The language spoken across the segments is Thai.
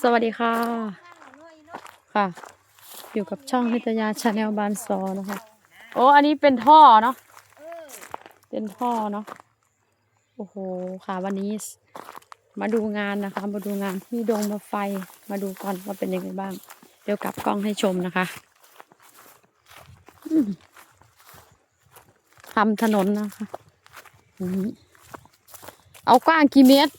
สวัสดีค่ะ ค่ะ อยู่กับช่องนิตยาชาแนลบานซอนะคะโอ้อันนี้เป็นท่อเนาะเป็นท่อเนาะโอ้โหค่ะวันนี้มาดูงานนะคะ มาดูงานที่ดงมาไฟมาดูก่อนว่าเป็นยังไงบ้าง เดี๋ยวกลับกล้องให้ชมนะคะอืมทำถนนนะคะอืมเอากว้างกี่เมตร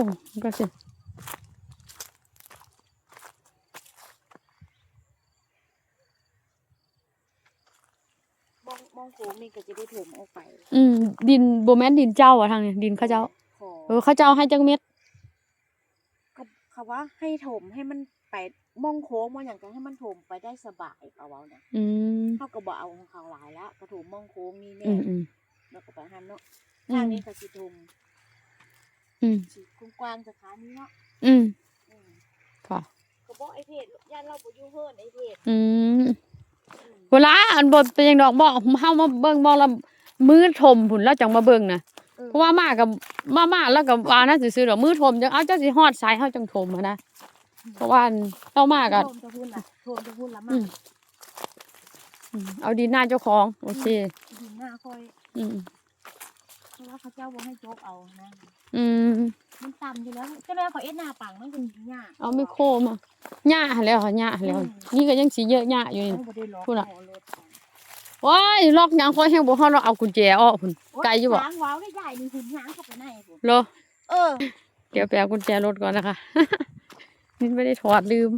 โอ้ก็สิมองมองโค้งนี่ก็จะได้ถมออกไป อืม ดินโบแมนดินเจ้าอะทางนี้ดินเขาเจ้า ขอเออเขาเจ้าให้จังเม็ดก็เขาว่าให้ถมให้มันไปมองโค้งมองอย่างกันให้มันถมไปได้สบายเขาเว้านะอืมเขาก็บอกเอาของเขาหลายแล้วกระถมมองโค้งนี่แน่อืมอืม แล้วก็ไปหันเนาะอืมทางนี้ก็สิถม อืมสิกว้างๆสถานีเนาะอืมอืมค่ะ ก็บอกไอ้เพจย่านเราบ่อยู่เฮิรนไอ้เพจอืมอืมเวลาอันบทเป็นอย่างดอกบอกเฮามาเบิ่งบอกแล้วมือถมผุนแล้วจังมาเบิ่งนะเออเพราะว่ามากับมามาแล้วกับว่านะซื่อๆดอกมือถมจังเอาเจ้าสิฮอดสายเฮาจังถมอะนะเพราะว่าอันเรามากับโทมจะพูดล่ะโทมจะพูดละอืมามอืมเอาดินหน้าเจ้าของ โอเค ดินหน้าค่อยอืม เพราะว่าเขาเจ้าบ่ให้โจกเอานะอืมมันต่ำอยู่แล้วก็แล้วเขาเอ็ดหน้าปังมันเป็นหญ้าเอาไมโครมาหญ้าหั่นแล้วค่ะหญ้าหั่นแล้ว นี่ก็ยังสิเยอะหญ้าอยู่นี่ไม่ได้ล็อกพูดอะหัวรถเอาว้ายล็อกหยังค่อยแฮงบ่ฮอดเราเอากุญแจออกพุ่นไกลอยู่บ่ช้างว้าวได้ใหญ่นี่หุ่นช้างเข้าไปในพุ่นเหรอเออเดี๋ยวไปเอากุญแจรถก่อนนะคะนี่ไม่ได้ถอดลืม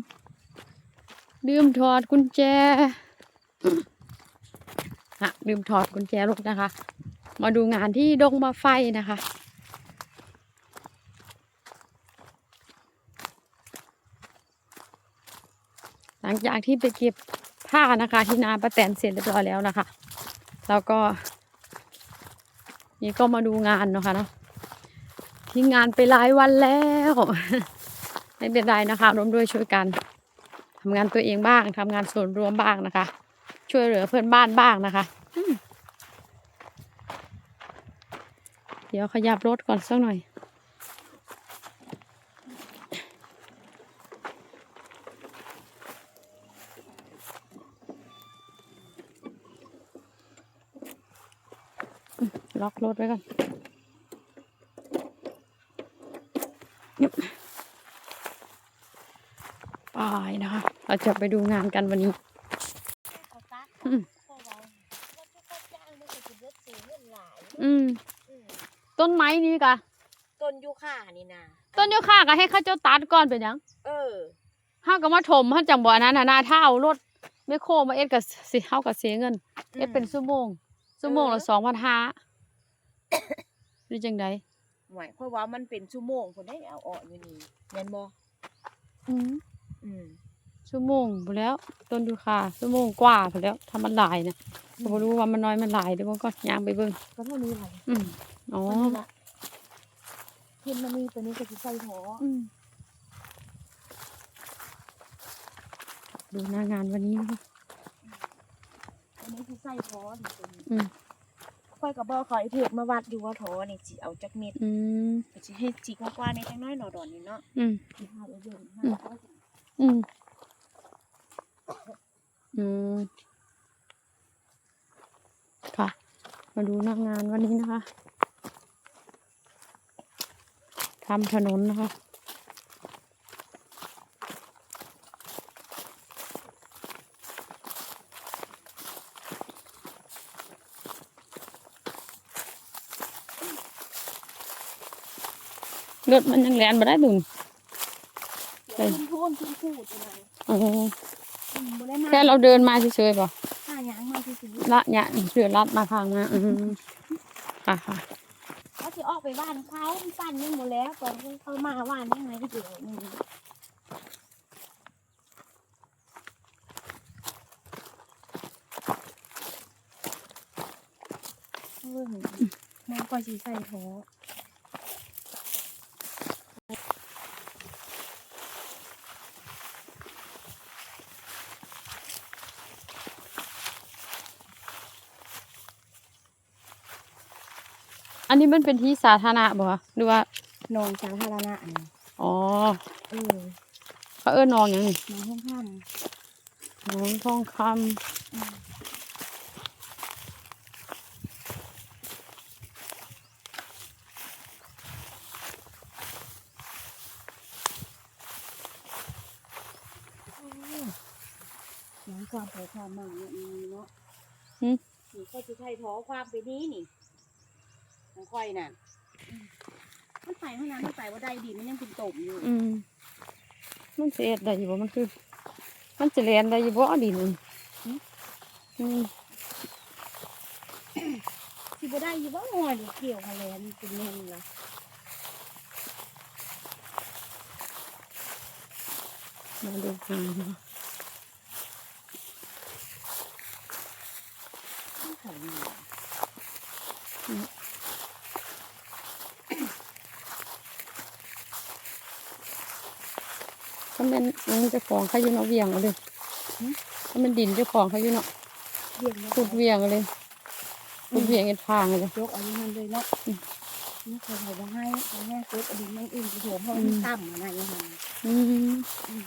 ลืมถอดกุญแจฮะลืมถอดกุญแจรถนะคะ มาดูงานที่ดงมาไฟนะคะ หลังจากที่ไปเก็บผ้านะคะ ที่นาประแตนเสร็จเรียบร้อยแล้วนะคะ แล้วก็ นี่ก็มาดูงานนะคะเนาะทิ้งงานไปหลายวันแล้วไม่เป็นไรนะคะร่วมด้วยช่วยกันทำงานตัวเองบ้างทำงานส่วนรวมบ้างนะคะ ช่วยเหลือเพื่อนบ้านบ้างนะคะอืม เดี๋ยวขยับรถก่อนสักหน่อย ล็อกรถไว้ก่อนไปนะคะ เราจะไปดูงานกันวันนี้อืม ต้องจ้างมันก็สิเบิดซื้อเงินหลายอืมอืมต้นไม้นี่กะต้นยูคานี่นะต้นโยค่าก็ให้เข้าเจ้าตัดก่อนเป็นหยังเออห้าก็มาถมห้าจังบ่อนั้นน่ะนาถ้าเอารถไมคโครมาเอ็ดกับสิเฮากับเสียเงิน เอ็ดเป็นชั่วโมงชั่วโมงละเออสองพันห้าหรือจังใดหมายเพราะว่ามันเป็นชั่วโมงคนได้เอาออกอยู่นี่แม่นบ่อืมอืมชั่วโมงไปแล้ว ต้นยูคาชั่วโมงกว่าไปแล้วถ้ามันหลายนะก็บ่รู้ว่ามันน้อยมันหลายเดี๋ยวมันก็ย่างไปเบิ่งก็เท่านี้แหละอืม อ๋อเท่านี้ละเห็นมันมีตัวนี้ก็สิใส่หออืมดูหน้างานวันนี้นะคะ อันนี้สิใส่หอนี่ตัวนี้อืม ค่อยก็บอกเขาไอ้เพจมาวัดดูว่าหอนี่สิเอาจักเม็ดอืม ก็สิให้จิกกว้างๆในจังน้อยหน่อดอนนี่เนาะอืม สิหาเอาเบิ่งหาเอาอืม อืม ค่ะ มาดูหน้างานวันนี้นะคะ ทำถนนนะคะรถมันยังแลนมาได้ดุนเดี๋ยวขึ้นโทนขึ้นคู่ตัวนั้นอ๋ออืมบ่ได้มาแค่เราเดินมาเฉยๆป่ะหาหยังมาซื่อละเนี่ยเสือรัดมาทางนะอืมค่ะค่ะๆเขาสิออก ไปบ้านเขาปั้นยังบ่แล้วตอนที่เขามาบ้านยังไงก็อยู่นี่เบิ่งมันก็สิใส่หอ อันนี้มันเป็นที่สาธารณะบ่คะหรือว่าหนองสาธารณะนี่อ๋อเออเขาเอิ้นน้องหยังนี่หนองห้องข้ามน้องทองคำหนองความไปความมาเนี่ยมีเนาะหึ นี่ก็จะใช้ท้อความไปนี้นี่ ของค่อยน่ะอืมมันไปเท่านั้นมันไปว่าได้ดีมันยังเป็นตมอยู่อืมมันสิเอ็ดได้อยู่บ่มันคือ มันสิเรียนได้อยู่บ่ดินอืมสิบ่ได้อยู่ว่าหน่อยเกี่ยวกับแลนเป็นแน่นละมาดูหาเนาะ ต้องไข่หน่อย ถ้าแม่นมันเจ้าของเขาอยู่เนาะเวียงเอาเลยถ้ามันดินเจ้าของเขาอยู่เนาะเรียงแล้วขุดเวียงเอาเลยขุดเวียงเอ็ดทางเอาเลยยกเอาอย่างนั้นเลยเนาะนี่ใครเขาบ่ให้เอาแม่เกิดอดีตนั่งอื่นไปโถมห้องอืมต่ำอะไรอย่างเงี้ยอืมอืม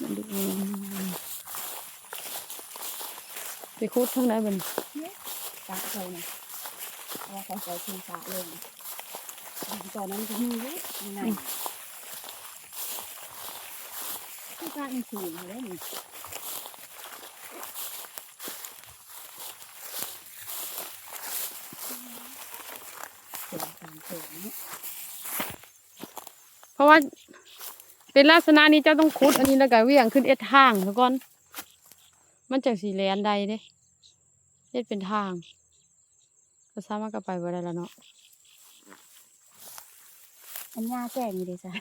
มาดูไปขุดทางไหนบัดนตาเขาเนี่ยเพราะว่าเขาใส่ทิ้งตาเลยตอนนั้นก็มีเยอะนี่นะ ที่ตาอินทรีย์เลยนี่เสียงตามเสียงเนาะเพราะว่า เป็นลักษณะนี้เจ้าต้องขุด อันนี้แล้วก็เวียงขึ้นเอ็ดทางซะก่อน มันจังสีแลนใดเด้เอ็ดเป็นทางก็สามารถก็ไปบ่ได้แล้วเนาะอันยาแก่มีเลยจ้ะ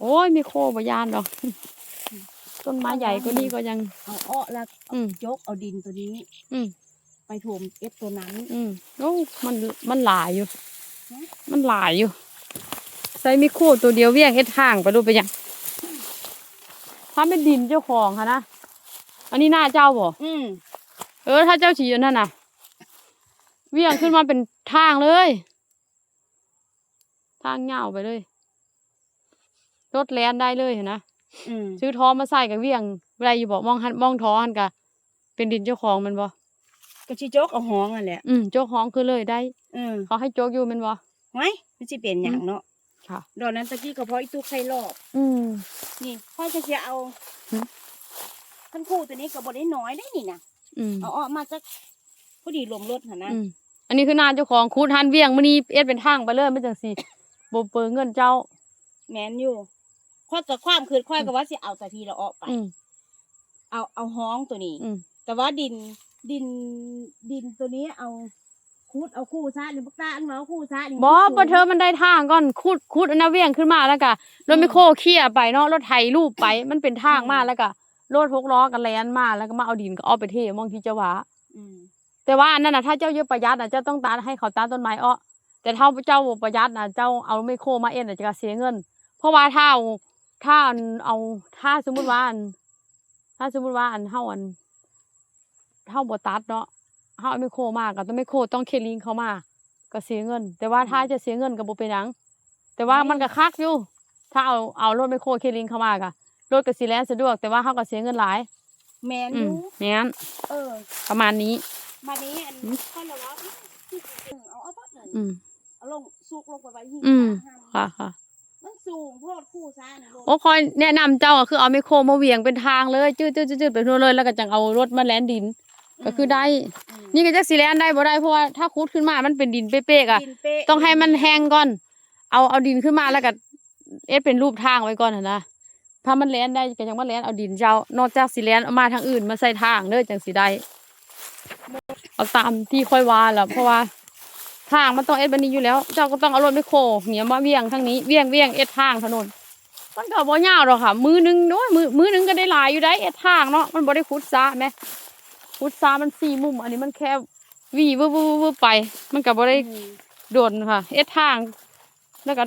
โอ้ยมีโคบยานดอก ต้นไม้ใหญ่ก็นี่ก็ยัง เอาอ้อแล้วอืม ยกเอาดินตัวนี้ อืม ไปถมเอฟตัวนั้น อืมโอ้มันมันหลายอยู่ ฮะ มันหลายอยู่ใส่มีโคตัวเดียวเวียงเอ็ดทางไปดูไปยังถ้าเป็นดินเจ้าของค่ะนะอันนี้หน้าเจ้าบ่อืมเออถ้าเจ้าฉีอันนั่นน่ะเวี่ยงขึ้นมาเป็นทางเลย ทางเงาวไปเลยรถแลนได้เลยเห็นนะ อืมซื้อท้อมาใส่กับเวี่ยงเวลาอยู่บอกมองหันมองท้อหันกะเป็นดินเจ้าของแมันบ่ก็ชิโจกเอาห้องอะแหละอืมเจ้าของคือเลยได้อืมเขาให้โจกอยู่แมันบ่ ไว้มันสิเป็นอย่างเนาะค่ะ ดอกนั้นตะกี้ก็เพราะอีตู้ไข่รอบ อืม นี่พ่อจะเสียเอาหึท่านครู่ตัวนี้ก็บ่ได้น้อยได้นี่นะอืมเอาออกมาจากพอดีลมรถหั่นนะอืมอันนี้คือหน้าเจ้าของคูดหันเวี่ยงมื้อนี้เอ็ดเป็นทางไปเลยไม่จังสิบ่เปิงเงินเจ้า แม่นอยู่ ข้อยกับความคืนค่อยก็ว่าสิเอาแต่ทีละออกไป อืมเอาเอาห้องตัวนี้ อืมแต่ว่าดินดินดินตัวนี้เอาคูดเอาคู่ซะหรือบักตาอันมาเอาคู่ซะนี่บ่มันสูง ปะเธอมันได้ทางก่อนคูดคูดอันนั้นเวี่ยงขึ้นมาแล้วก็รถไมคโครเขี่ยไปเนาะรถไถรูปไปมันเป็นทางมาแล้วก็รถหกล้อกันแลนมาแล้วก็มาเอาดินก็เอาไปเทมองที่เจ้าว่าอืมแต่ว่าอันนั้นน่ะถ้าเจ้าเยอะประหยัดน่ะเจ้าต้องตัดให้เขาตัดต้นไม้อ้อแต่ถ้าเจ้าบ่ประหยัดน่ะเจ้าเอาไมคโครมาเอ็นน่ะจะเสียเงิน เพราะว่าถ้าเอา ถ้าอันเอาถ้าสมมุติว่าอันถ้าสมมุติว่าอันเฮาอันเฮาบ่ตัดเนาะเฮาเอาไมคโครมาก็ต้องไมคโครต้องเคลิงเข้ามาก็เสียเงิน แต่ว่าถ้าจะเสียเงินก็บ่เป็นหยังแต่ว่ามันก็คักอยู่ ถ้าเอาเอารถไมคโครเคลิงเข้ามาก็รถก็สิแล่นสะดวก แต่ว่าเฮาก็เสียเงินหลายแม่นอือมยู่งั้นเออ ประมาณนี้ มานี้อันอืมค่อยละว่าอื้อเอาเอาบัดนั่นอืม เอาลงสูกลงไปไว้ที่อืมห้าค่ะค่ะ มันสูงโพดคู่ซะนี่ลงโอ้คอยแนะนำเจ้าอะคือเอาไมคโครมาเหวี่ยงเป็นทางเลยจืดจืดจืดจืดไปทั่วเลยแล้วก็จังเอารถมาแลนดิน ก็คือได้มนี่ก็จะสีแลนได้บ่ได้เพราะว่าถ้าคุดขึ้นมามันเป็นดินเป๊ะๆอะดินเป๊ะต้องให้มันแห้งก่อน เอาเอาดินขึ้นมาแล้วก็เอ็ดเป็นรูปทางไว้ก่อนหั่นนะถ้ามันแลนได้ก็ยังมาแลนเอาดินเจ้านอกจากสีแลนเอามาทางอื่นมาใส่ทางเด้อจังสีได้ เอาตามที่ค่อยว่าแหละเพราะว่า ทางมันต้องเอ็ดบันนี้อยู่แล้ว เจ้าก็ต้องเอารถไมคโครเนี่ยมาเวียงทางนี้เวียงเวียงเอ็ดทางถนนมันก็บ่ยาวหรอกค่ะ มือหนึงโน้ยมือมือหนึงก็ได้หลายอยู่ได้เอ็ดทางเนาะมันบ่ได้ขุดซะแหมขุดซะมันสี่มุม อันนี้มันแค่วีวืบวืบวืบวืบไป มันก็บ่ได้โดนค่ะ เอ็ดทาง แล้วก็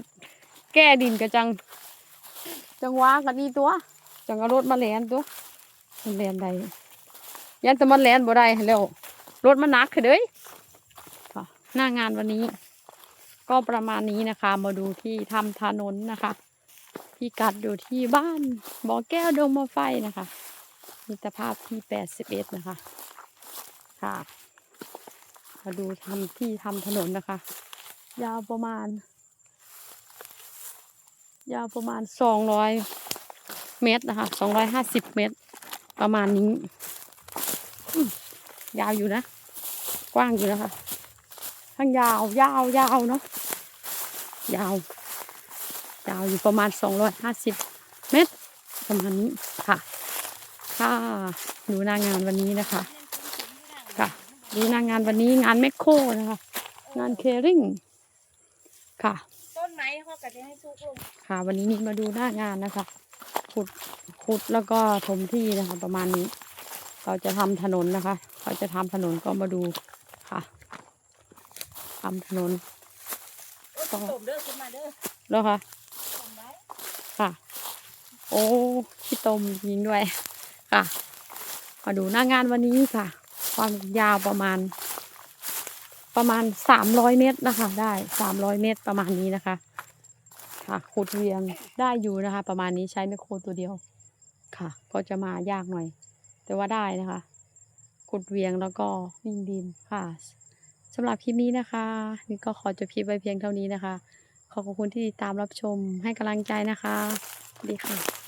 แก้ดินก็จัง จังหวากันนี่ตัว จังเอารถมาแลนตัวมันแลนได้ยันแต่มันแลนบ่ได้แล้วรถมันหนักคือเด้ย หน้างานวันนี้ ก็ประมาณนี้นะคะ มาดูที่ทำถนนนะคะพี่กัดอยู่ที่บ้านบ่อแก้วดงมะไฟนะคะมิตรภาพที่แปดสิบเอ็ดนะคะค่ะมาดูทำที่ทำถนนนะคะ ยาวประมาณ ยาวประมาณสองร้อยเมตรนะคะสองร้อยห้าสิบเมตร ประมาณนี้ยาวอยู่นะ กว้างอยู่นะคะ ทั้งยาวยาวยาวเนาะยาว ยาวอยู่ประมาณสองร้อยห้าสิบเมตร ประมาณนี้ค่ะ ค่ะดูหน้างานวันนี้นะคะ ค่ะ ดูหน้างานวันนี้งานแมคโครนะคะ งานเคริ่งค่ะต้นไม้เขาก็จะให้ซุกลงค่ะ วันนี้นี่มาดูหน้างานนะคะขุดขุดแล้วก็ถมที่นะคะ ประมาณนี้ เราจะทำถนนนะคะ เราจะทำถนนก็มาดูค่ะ ทำถนนโอ้ยต้มเด้อขึ้นมาเด้อแล้วค่ะต้มไว้ค่ะ โอ้ขี้ตมยิงด้วยค่ะ มาดูหน้างานวันนี้ค่ะ ความยาวประมาณ ประมาณสามร้อยเมตรนะคะ ได้สามร้อยเมตรประมาณนี้นะคะ ค่ะขุดเวียงได้อยู่นะคะ ประมาณนี้ใช้ไมคโครตัวเดียวค่ะ ก็จะมายากหน่อย แต่ว่าได้นะคะขุดเวียงแล้วก็วิ่งดินค่ะ สำหรับคลิปนี้นะคะนี่ก็ขอจบคลิปไว้เพียงเท่านี้นะคะ ขอขอบคุณที่ติดตามรับชมให้กำลังใจนะคะ ดีค่ะ